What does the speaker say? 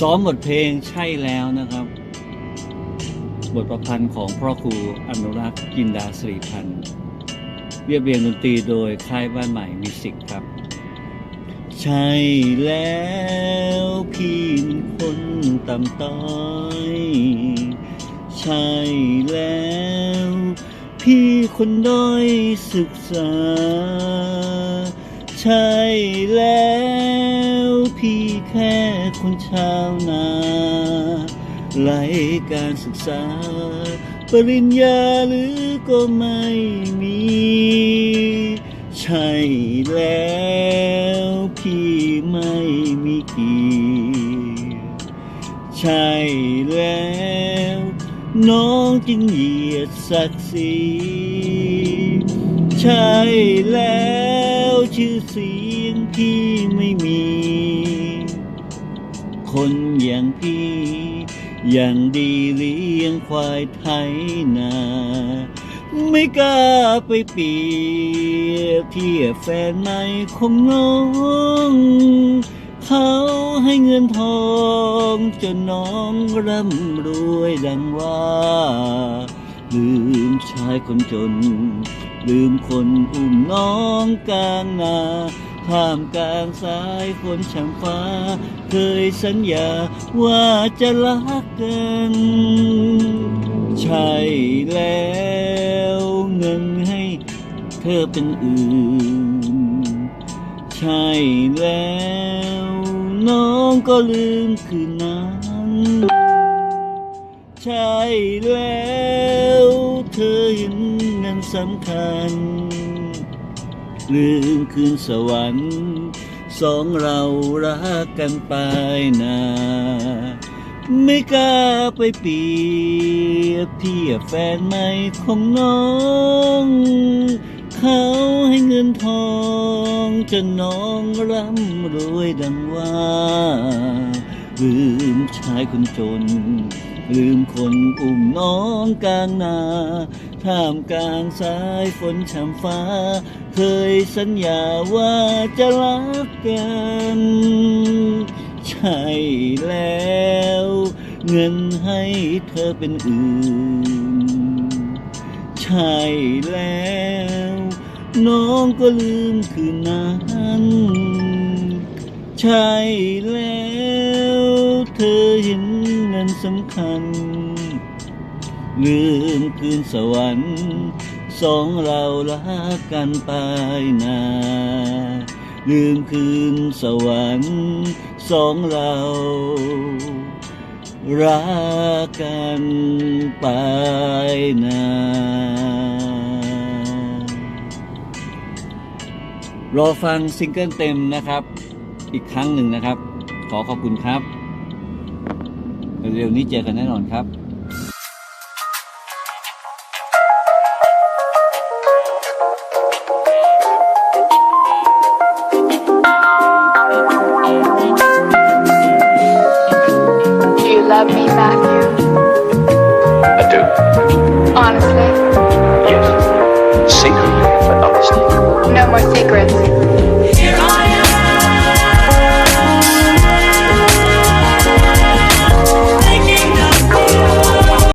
ซ้อมบทเพลงใช่แล้วนะครับ บทประพันธ์ของพ่อครูอนุรักษ์กินดาสรีพันธ์เรียบเรียงดนตรีโดยค่ายบ้านใหม่มิวสิกครับ ใช่แล้วพี่นคนต่ำต้อยใช่แล้วพี่คนด้อยศึกษา ใช่แล้ว ชาวนาไร้การศึกษา ปริญญาหรือก็ไม่มี ใช่แล้วพี่ไม่มีกียรติใช่แล้วน้องจึงเหยียดศักดิ์ศรีใช่แล้วชื่อเสียงพี่ อย่างดีเลี้ยงควายไทยนา ไม่กล้าไปเปรียบเทียบแฟนใหม่ของน้อง เขาให้เงินทองจนน้องร่ำรวยดังว่า ลืมชายคนจน ลืมคนอุ้มน้องกลางนา ท่ามกลางสายฝนช่างฟ้า เคยสัญญาว่าจะรักกัน ใช่แล้วเงินให้เธอเป็นอื่น ใช่แล้วน้องก็ลืมคืนนั้น ใช่แล้วเธอเห็นนั้นสำคัญ ลืมคืนสวรรค์ สองเรารักกันไปนาไม่กล้าไปเปรียบเทียบแฟนใหม่ของน้อง เขาให้เงินทองจนน้องร่ำรวยดังว่าลืมชายคนจน ลืมคนอุ้มน้องกลางนาท่ามกลางสายฝนช่ำฟ้า เคยสัญญาว่าจะรักกัน ใช่แล้ว เงินให้เธอเป็นอื่น ใช่แล้ว น้องก็ลืมคืนนั้น ใช่แล้ว เธอเห็นนั้นสำคัญ ลืมคืนสวรรค์ สองเรารักกันไปนาลืมคืนสวรรค์สองเรารักกันไปนารอฟังซิงเกิลเต็มนะครับ อีกครั้งหนึ่งนะครับ ขอขอบคุณครับ เร็วๆนี้เจอกันแน่นอนครับ Secret, but honestly. No more secrets.